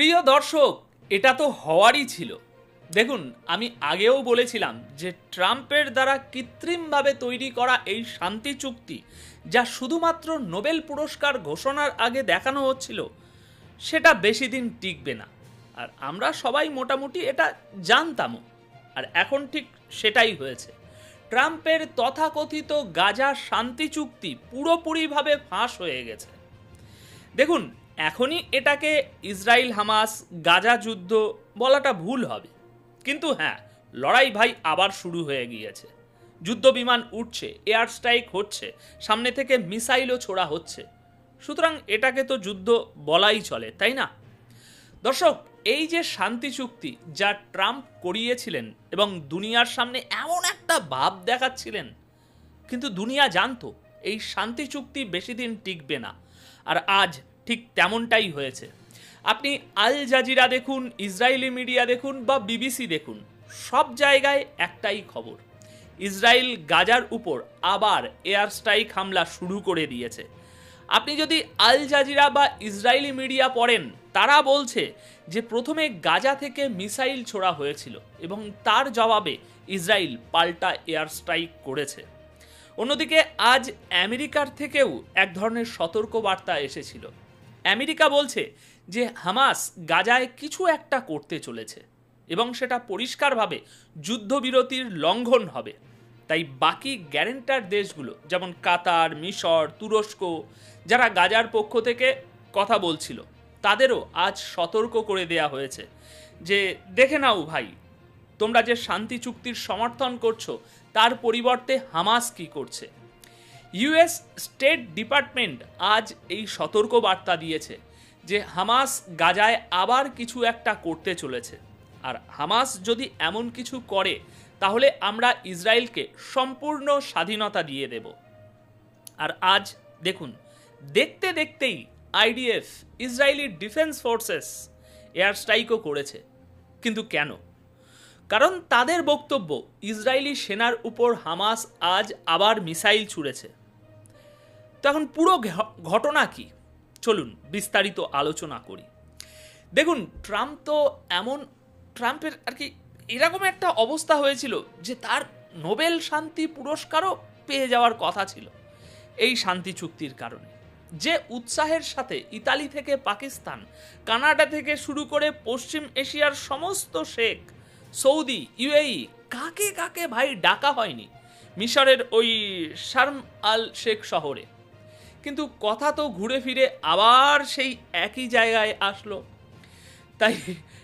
প্রিয় দর্শক, এটা তো হওয়ারই ছিল। দেখুন, আমি আগেও বলেছিলাম যে ট্রাম্পের দ্বারা কৃত্রিমভাবে তৈরি করা এই শান্তি চুক্তি, যা শুধুমাত্র নোবেল পুরস্কার ঘোষণার আগে দেখানো হচ্ছিল, সেটা বেশি দিন টিকবে না। আর আমরা সবাই মোটামুটি এটা জানতামও, আর এখন ঠিক সেটাই হয়েছে। ট্রাম্পের তথাকথিত গাজা শান্তি চুক্তি পুরোপুরিভাবে ফাঁস হয়ে গেছে। দেখুন এখনই এটাকে ইসরায়েল হামাস, গাজা যুদ্ধ বলাটা ভুল হবে। কিন্তু হ্যাঁ লড়াই ভাই আবার শুরু হয়ে গিয়েছে। যুদ্ধ বিমান উঠছে, এয়ার স্ট্রাইক হচ্ছে, সামনে থেকে মিসাইলও ছোড়া হচ্ছে। সুতরাং এটাকে তো যুদ্ধ বলাই চলে, তাই না? দর্শক, এই যে শান্তি চুক্তি যা ট্রাম্প করিয়েছিলেন এবং দুনিয়ার সামনে এমন একটা ভাব দেখাচ্ছিলেন, কিন্তু দুনিয়া জানতো, এই শান্তি চুক্তি বেশি দিন টিকবে না। আর আজ ঠিক তেমনটাই হয়েছে। আপনি আল জাজিরা দেখুন ইসরায়েলি মিডিয়া দেখুন বা বিবিসি দেখুন, সব জায়গায় একটাই খবর। ইসরায়েল গাজার উপর আবার এয়ার স্ট্রাইক হামলা শুরু করে দিয়েছে। আপনি যদি আল জাজিরা বা ইসরায়েলি মিডিয়া পড়েন, তারা বলছে যে প্রথমে গাজা থেকে মিসাইল ছোড়া হয়েছিল এবং তার জবাবে ইসরায়েল পাল্টা এয়ার স্ট্রাইক করেছে। অন্যদিকে আজ আমেরিকার থেকেও এক ধরনের সতর্কবার্তা এসেছিল। আমেরিকা বলছে যে হামাস গাজায় কিছু একটা করতে চলেছে এবং সেটা পরিষ্কারভাবে যুদ্ধবিরতির লঙ্ঘন হবে। তাই বাকি গ্যারেন্টার দেশগুলো, যেমন কাতার, মিশর, তুরস্ক, যারা গাজার পক্ষ থেকে কথা বলছিল, তাদেরও আজ সতর্ক করে দেয়া হয়েছে যে, দেখে নাও ভাই, তোমরা যে শান্তি চুক্তির সমর্থন করছ, তার পরিবর্তে হামাস কি করছে? ইউএস স্টেট ডিপার্টমেন্ট আজ এই সতর্ক বার্তা দিয়েছে যে হামাস গাজায় আবার কিছু একটা করতে চলেছে। আর হামাস যদি এমন কিছু করে, তাহলে আমরা ইসরায়েলকে সম্পূর্ণ স্বাধীনতা দিয়ে দেব। আর আজ দেখুন, দেখতে দেখতেই IDF, Israeli defence forces air স্ট্রাইকও করেছে। কিন্তু কেন? কারণ তাদের বক্তব্য, ইসরায়েলি সেনার উপর হামাস আজ আবার মিসাইল ছুঁড়েছে। তো এখন পুরো ঘটনা কি? চলুন বিস্তারিত আলোচনা করি। দেখুন, ট্রাম্প তো এমন, ট্রাম্পের আর কি এরকম একটা অবস্থা হয়েছিল যে তার নোবেল শান্তি পুরস্কারও পেয়ে যাওয়ার কথা ছিল এই শান্তি চুক্তির কারণে। যে উৎসাহের সাথে ইতালি থেকে পাকিস্তান, কানাডা থেকে শুরু করে পশ্চিম এশিয়ার সমস্ত শেখ, সৌদি, ইউএই, কাকে কাকে ভাই ডাকা হয়নি? মিশরের ওই শার্ম আল শেখ শহরে। কিন্তু কথা তো ঘুরে ফিরে আবার সেই একই জায়গায় আসলো। তাই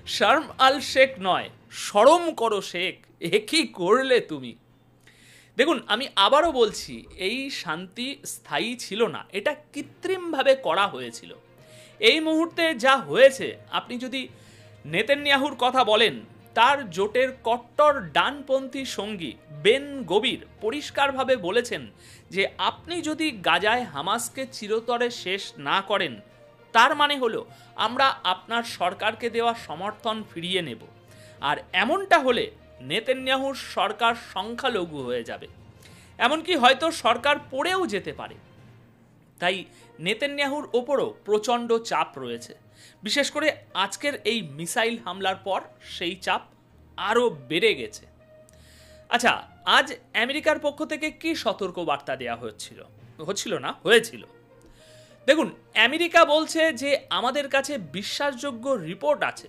শার্ম আল শেখ নয় সরম করো শেখ, এ কি করলে তুমি? দেখুন, আমি আবারও বলছি, এই শান্তি স্থায়ী ছিল না, এটা কৃত্রিমভাবে করা হয়েছিল। এই মুহূর্তে যা হয়েছে, আপনি যদি নেতেন্যাহুর কথা বলেন তার জোটের কট্টর ডানপন্থী সঙ্গী বেন গবির পরিষ্কারভাবে বলেছেন যে আপনি যদি গাজায় হামাসকে চিরতরে শেষ না করেন, তার মানে হলো আমরা আপনার সরকারকে দেওয়া সমর্থন ফিরিয়ে নেব। আর এমনটা হলে নেতেন্যাহুর সরকার সংখ্যালঘু হয়ে যাবে। এমনকি হয়তো সরকার পড়েও যেতে পারে। তাই নেতেন্যাহুর ওপরও প্রচণ্ড চাপ রয়েছে। বিশেষ করে আজকের এই মিসাইল হামলার পর সেই চাপ আরও বেড়ে গেছে। আচ্ছা আজ আমেরিকার পক্ষ থেকে কি সতর্ক বার্তা দেওয়া হচ্ছিল? হচ্ছিল না, হয়েছিল। দেখুন, আমেরিকা বলছে যে আমাদের কাছে বিশ্বাসযোগ্য রিপোর্ট আছে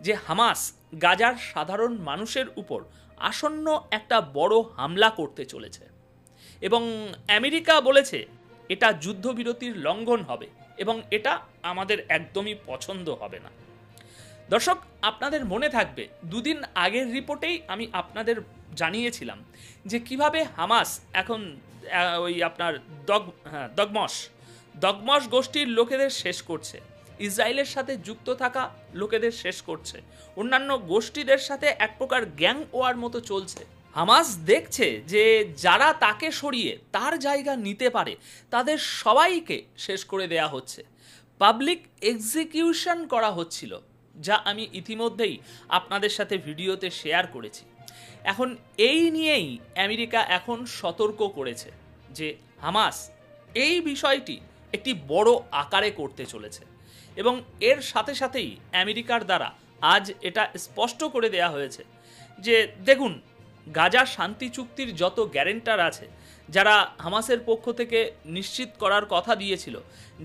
যে হামাস গাজার সাধারণ মানুষের উপর আসন্ন একটা বড় হামলা করতে চলেছে। এবং আমেরিকা বলেছে এটা যুদ্ধবিরতির লঙ্ঘন হবে এবং এটা আমাদের একদমই পছন্দ হবে না। দর্শক, আপনাদের মনে থাকবে, দুদিন আগের রিপোর্টেই আমি আপনাদের জানিয়েছিলাম যে কীভাবে হামাস এখন ওই আপনার দগ হ্যাঁ দগমস দগমস গোষ্ঠীর লোকেদের শেষ করছে। ইসরায়েলের সাথে যুক্ত থাকা লোকেদের শেষ করছে। অন্যান্য গোষ্ঠীদের সাথে এক প্রকার গ্যাং ওয়ার মতো চলছে। হামাস দেখছে যে যারা তাকে সরিয়ে তার জায়গা নিতে পারে, তাদের সবাইকে শেষ করে দেয়া হচ্ছে। পাবলিক এক্সিকিউশন করা হচ্ছিল, যা আমি ইতিমধ্যেই আপনাদের সাথে ভিডিওতে শেয়ার করেছি। এখন এই নিয়েই আমেরিকা এখন সতর্ক করেছে যে হামাস এই বিষয়টি একটি বড় আকারে করতে চলেছে এবং এর সাথে সাথেই আমেরিকার দ্বারা আজ এটা স্পষ্ট করে দেয়া হয়েছে যে, দেখুন গাজা শান্তি চুক্তির যত গ্যারেন্টার আছে, যারা হামাসের পক্ষ থেকে নিশ্চিত করার কথা দিয়েছিল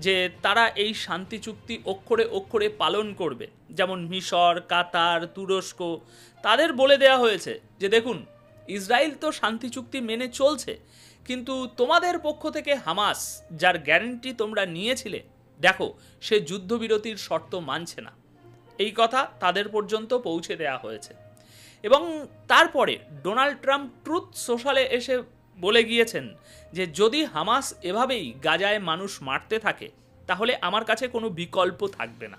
যে তারা এই শান্তি চুক্তি অক্ষরে অক্ষরে পালন করবে, যেমন মিশর, কাতার, তুরস্ক, তাদের বলে দেয়া হয়েছে যে দেখুন, ইসরায়েল তো শান্তি চুক্তি মেনে চলছে, কিন্তু তোমাদের পক্ষ থেকে হামাস, যার গ্যারেন্টি তোমরা নিয়েছিলে, দেখো, সে যুদ্ধবিরতির শর্ত মানছে না। এই কথা তাদের পর্যন্ত পৌঁছে দেয়া হয়েছে। এবং তারপরে ডোনাল্ড ট্রাম্প ট্রুথ সোশ্যালে এসে বলে গিয়েছেন যে যদি হামাস এভাবেই গাজায় মানুষ মারতে থাকে, তাহলে আমার কাছে কোনো বিকল্প থাকবে না।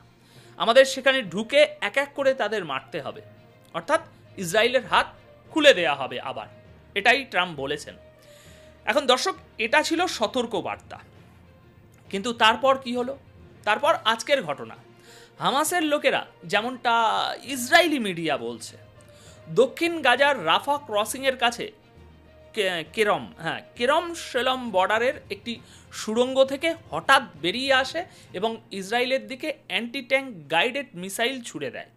আমাদের সেখানে ঢুকে এক এক করে তাদের মারতে হবে। অর্থাৎ ইসরায়েলের হাত খুলে দেয়া হবে আবার। এটাই ট্রাম্প বলেছেন। এখন দর্শক, এটা ছিল সতর্ক বার্তা কিন্তু তারপর কি হলো? তারপর আজকের ঘটনা। হামাসের লোকেরা যেমনটা ইসরায়েলি মিডিয়া বলছে দক্ষিণ গাজার রাফা ক্রসিংয়ের কাছে কেরম হ্যাঁ কেরম শেলম বর্ডারের একটি সুড়ঙ্গ থেকে হঠাৎ বেরিয়ে আসে এবং ইসরায়েলের দিকে অ্যান্টি ট্যাঙ্ক গাইডেড মিসাইল ছুড়ে দেয়।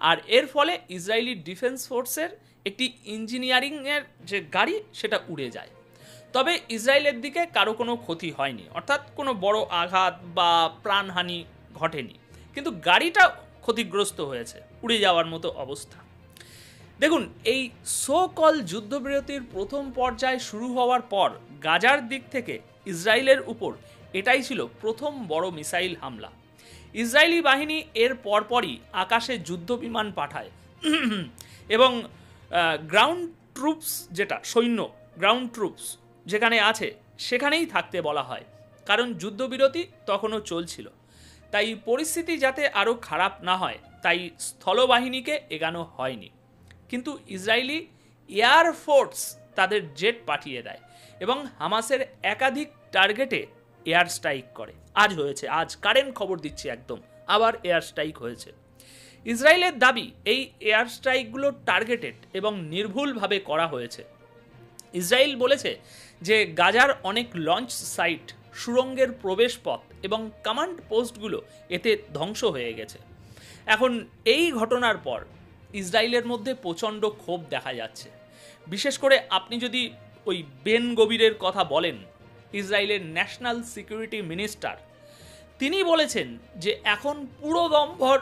আর এর ফলে ইসরায়েলি ডিফেন্স ফোর্সের একটি ইঞ্জিনিয়ারিংয়ের যে গাড়ি, সেটা উড়ে যায়। তবে ইসরায়েলের দিকে কারও কোনো ক্ষতি হয়নি, অর্থাৎ কোনো বড় আঘাত বা প্রাণহানি ঘটেনি। কিন্তু গাড়িটা ক্ষতিগ্রস্ত হয়েছে, উড়ে যাওয়ার মতো অবস্থা। দেখুন, এই সো কল যুদ্ধবিরতির প্রথম পর্যায় শুরু হওয়ার পর গাজার দিক থেকে ইসরায়েলের উপর এটাই ছিল প্রথম বড় মিসাইল হামলা। ইসরায়েলি বাহিনী এর পরপরই আকাশে যুদ্ধ বিমান পাঠায়। এবং গ্রাউন্ড ট্রুপস যেটা, সৈন্য গ্রাউন্ড ট্রুপস যেখানে আছে, সেখানেই থাকতে বলা হয়। কারণ যুদ্ধবিরতি তখনও চলছিল। তাই পরিস্থিতি যাতে আরও খারাপ না হয়, তাই স্থলবাহিনীকে এগানো হয়নি। কিন্তু ইসরায়েলি এয়ার ফোর্স তাদের জেট পাঠিয়ে দেয় এবং হামাসের একাধিক টার্গেটে এয়ার স্ট্রাইক করে। আজ হয়েছে, আজ কারেন্ট খবর দিচ্ছি একদম, আবার এয়ার স্ট্রাইক হয়েছে। ইসরায়েলের দাবি, এই এয়ার স্ট্রাইকগুলো টার্গেটেড এবং নির্ভুলভাবে করা হয়েছে। ইসরায়েল বলেছে যে গাজার অনেক লঞ্চ সাইট সুরঙ্গের প্রবেশপথ এবং কমান্ড পোস্টগুলো এতে ধ্বংস হয়ে গেছে। এখন এই ঘটনার পর ইসরায়েলের মধ্যে প্রচণ্ড ক্ষোভ দেখা যাচ্ছে। বিশেষ করে আপনি যদি ওই বেন গভীরের কথা বলেন, ইসরায়েলের ন্যাশনাল সিকিউরিটি মিনিস্টার, তিনি বলেছেন যে এখন পুরো দম্ভর,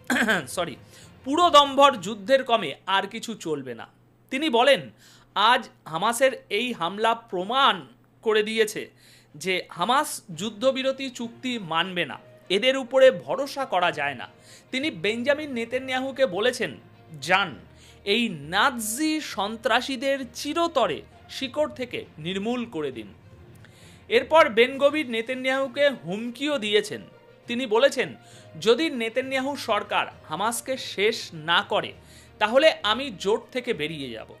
সরি, পুরো দম্ভর যুদ্ধের কমে আর কিছু চলবে না। তিনি বলেন, আজ হামাসের এই হামলা প্রমাণ করে দিয়েছে যে হামাস যুদ্ধবিরতি চুক্তি মানবে না। এদের উপরে ভরসা করা যায় না। তিনি বেঞ্জামিন নেতেন্যাহুকে বলেছেন, যান, এই নাৎজি সন্ত্রাসীদের চিরতরে শিকড় থেকে নির্মূল করে দিন। এরপর বেনগবির নেতেন্যাহুকে হুমকিও দিয়েছেন। তিনি বলেছেন, যদি নেতেন্যাহু সরকার হামাসকে শেষ না করে, তাহলে আমি জোট থেকে বেরিয়ে যাব।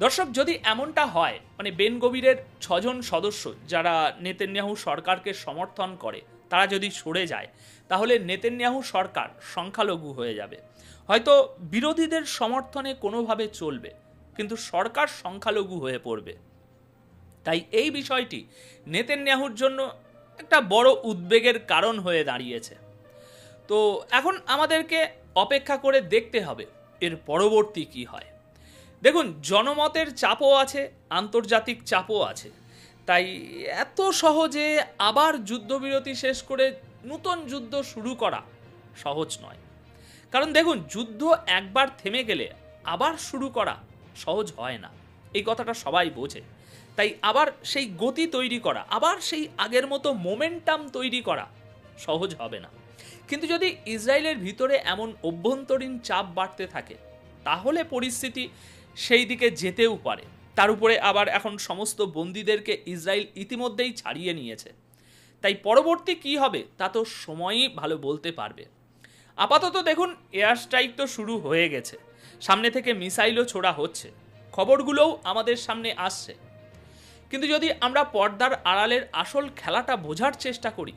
দর্শক, যদি এমনটা হয় মানে বেন গভীরের ছজন সদস্য যারা নেতেন্যাহু সরকারকে সমর্থন করে তারা যদি সরে যায়, তাহলে নেতেন্যাহু সরকার সংখ্যালঘু হয়ে যাবে। হয়তো বিরোধীদের সমর্থনে কোনোভাবে চলবে, কিন্তু সরকার সংখ্যালঘু হয়ে পড়বে। তাই এই বিষয়টি নেতেন্যাহুর জন্য একটা বড় উদ্বেগের কারণ হয়ে দাঁড়িয়েছে। তো এখন আমাদেরকে অপেক্ষা করে দেখতে হবে, এর পরবর্তী কি হয়। দেখুন, জনমতের চাপও আছে, আন্তর্জাতিক চাপও আছে। তাই এত সহজে আবার যুদ্ধবিরতি শেষ করে নূতন যুদ্ধ শুরু করা সহজ নয়। কারণ দেখুন, যুদ্ধ একবার থেমে গেলে আবার শুরু করা সহজ হয় না। এই কথাটা সবাই বোঝে। তাই আবার সেই গতি তৈরি করা, আবার সেই আগের মতো মোমেন্টাম তৈরি করা সহজ হবে না। কিন্তু যদি ইসরায়েলের ভিতরে এমন অভ্যন্তরীণ চাপ বাড়তে থাকে, তাহলে পরিস্থিতি সেই দিকে যেতেও পারে। তার উপরে আবার এখন সমস্ত বন্দীদেরকে ইসরায়েল ইতিমধ্যেই ছাড়িয়ে নিয়েছে। তাই পরবর্তী কি হবে, তা তো সময়ই ভালো বলতে পারবে। আপাতত দেখুন এয়ার স্ট্রাইক তো শুরু হয়ে গেছে। সামনে থেকে মিসাইলও ছোড়া হচ্ছে। খবরগুলোও আমাদের সামনে আসছে। কিন্তু যদি আমরা পর্দার আড়ালের আসল খেলাটা বোঝার চেষ্টা করি,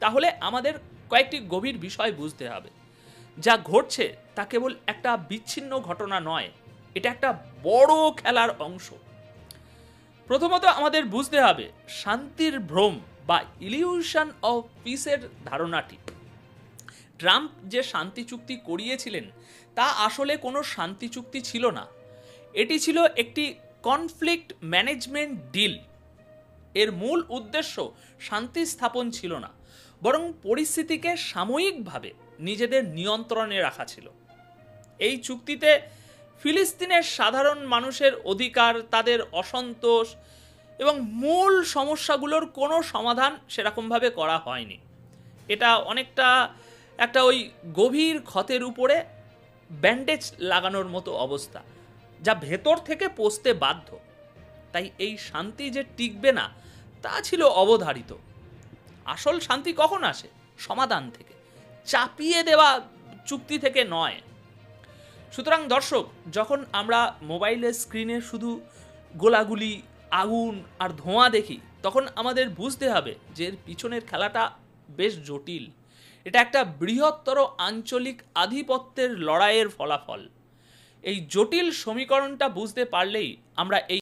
তাহলে আমাদের কয়েকটি গভীর বিষয় বুঝতে হবে। যা ঘটছে তা কেবল একটা বিচ্ছিন্ন ঘটনা নয় এটা একটা বড় খেলার অংশ। প্রথমত আমাদের বুঝতে হবে শান্তির ভ্রম বা ইলিউশন অফ পিসের ধারণাটি। ট্রাম্প যে শান্তি চুক্তি করিয়েছিলেন, তা আসলে কোনো শান্তি চুক্তি ছিল না। এটি ছিল একটি কনফ্লিক্ট ম্যানেজমেন্ট ডিল এর মূল উদ্দেশ্য শান্তি স্থাপন ছিল না, বরং পরিস্থিতিকে সাময়িকভাবে নিজেদের নিয়ন্ত্রণে রাখা ছিল। এই চুক্তিতে ফিলিস্তিনের সাধারণ মানুষের অধিকার, তাদের অসন্তোষ এবং মূল সমস্যাগুলোর কোনো সমাধান সেরকমভাবে করা হয়নি। এটা অনেকটা একটা ওই গভীর ক্ষতের উপরে ব্যান্ডেজ লাগানোর মতো অবস্থা, যা ভেতর থেকে পচতে বাধ্য। তাই এই শান্তি যে টিকবে না, তা ছিল অবধারিত। আসল শান্তি কখন আসে? সমাধান থেকে। চাপিয়ে দেওয়া চুক্তি থেকে নয়। সুতরাং দর্শক, যখন আমরা মোবাইলের স্ক্রিনে শুধু গোলাগুলি, আগুন আর ধোঁয়া দেখি, তখন আমাদের বুঝতে হবে যে এর পিছনের খেলাটা বেশ জটিল। এটা একটা বৃহত্তর আঞ্চলিক আধিপত্যের লড়াইয়ের ফলাফল। এই জটিল সমীকরণটা বুঝতে পারলেই আমরা এই